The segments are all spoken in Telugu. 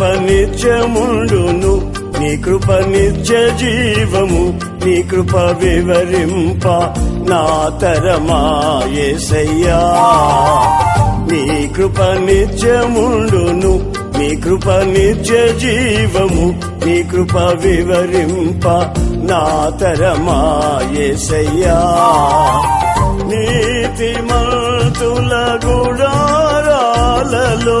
కృప నిత్యముండును నీ కృప నిత్య జీవము నీ కృప వివరింప నా తరమాయసయ్యా నీ కృప నిత్యముండును నీ కృప నిత్య జీవము నీ కృప వివరింప నా తరమాయసయ్యా నీతి నీతిమంతుల గుడారాలలో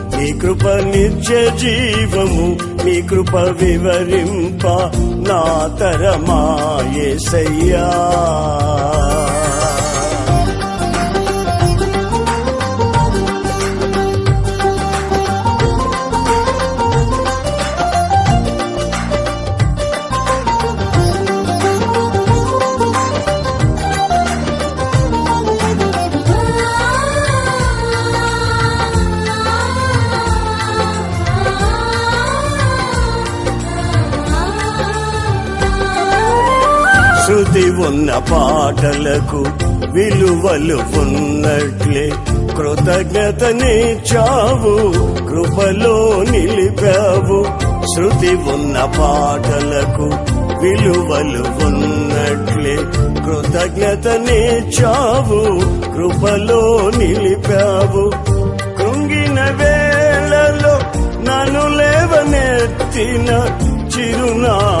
నీ కృప నిత్య జీవము నీ కృప వివరింప నా తరమా భక్తి శృతి ఉన్న పాటలకు విలువలు ఉన్నట్లే. కృతజ్ఞతనిచ్చావు కృపలో నిలిపావు. శృతి ఉన్న పాటలకు విలువలు ఉన్నట్లే. కృతజ్ఞతనిచ్చావు కృపలో నిలిపావు. కృంగిన వేళలో నన్ను లేవనెత్తిన చిరునా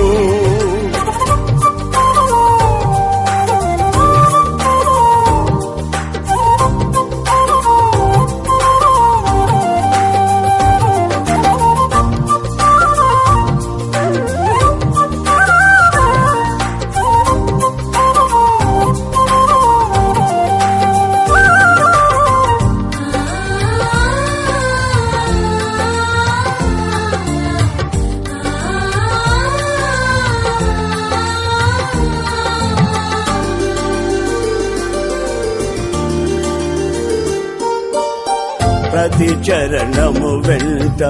ప్రతి చరణము వెంట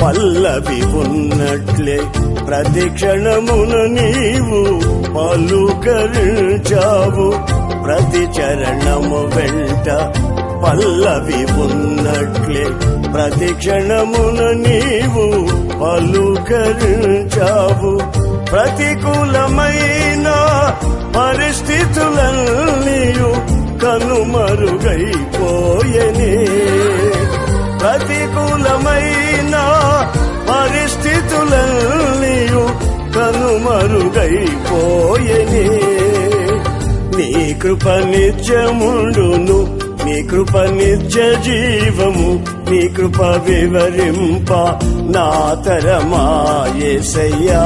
పల్లవి ఉన్నట్లే ప్రతిక్షణమున నీవు పలుకరించావు. ప్రతి చరణము వెంట పల్లవి ఉన్నట్లే ప్రతిక్షణమున నీవు పలుకరించావు. ప్రతికూలమైన పరిస్థితులన్నీయు కనుమరుగై ప్రతికూలమైన పరిస్థితులన్నీయు కనుమరుగైపోయనే నీ కృప నిత్యముండును నీ కృప నిత్య జీవము నీ కృప వివరింప నా తరమాయసయ్యా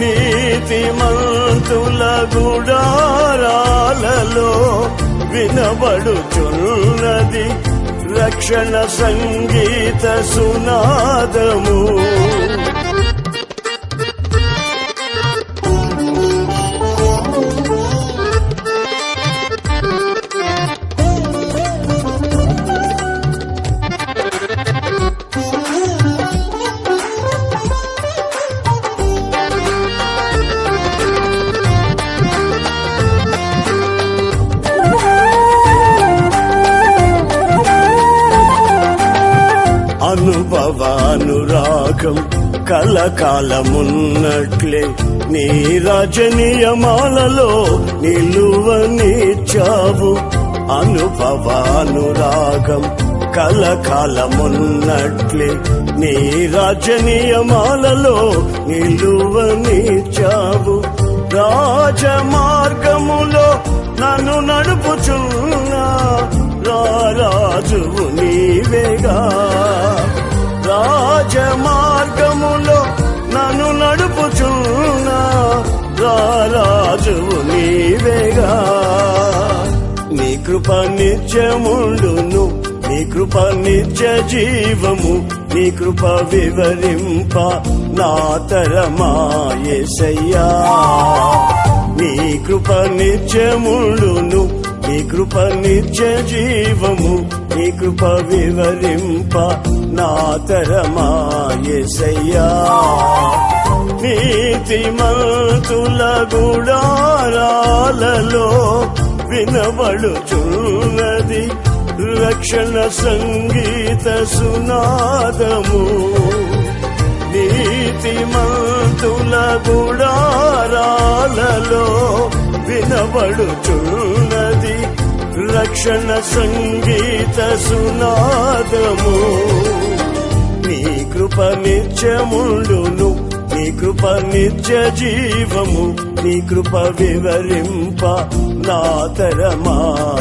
నీతి మంతుల గుడారాలలో వినబడుచున్నది రక్షణ సంగీత సునాదము. అనురాగం కలకాలమున్నట్లే. నీ రజనీయమాలలో నిలువనిచ్చావు అనుభవానురాగం కలకాలమున్నట్లే. నీ రజనీయమాలలో నియమాలలో నిలువనిచ్చావు రాజ మార్గములో నన్ను నడుపుచున్నా రాజువు నీవేగా. మార్గములో నన్ను నడుపుచున్నా రాజువు నీవేగా. నీ కృప నిత్యముండును నీ కృప నిత్య జీవము నీ కృప వివరింప నా తరమాయసయ్యా నీ కృప నిత్యముండును నీ కృప నిత్య జీవము కృప వివరింప నాతరమాయసయ్యా నీతిమంతుల గుడారాలలో వినబడుచున్నది రక్షణ సంగీత సునాదము. నీతిమంతుల గుడారాలలో వినబడుచున్నది రక్షణ సంగీత సునాదము. నీ కృప నిత్యముండును నీ కృప నిత్య జీవము నీ కృప వివరింప నా తరమాయేసయ్యా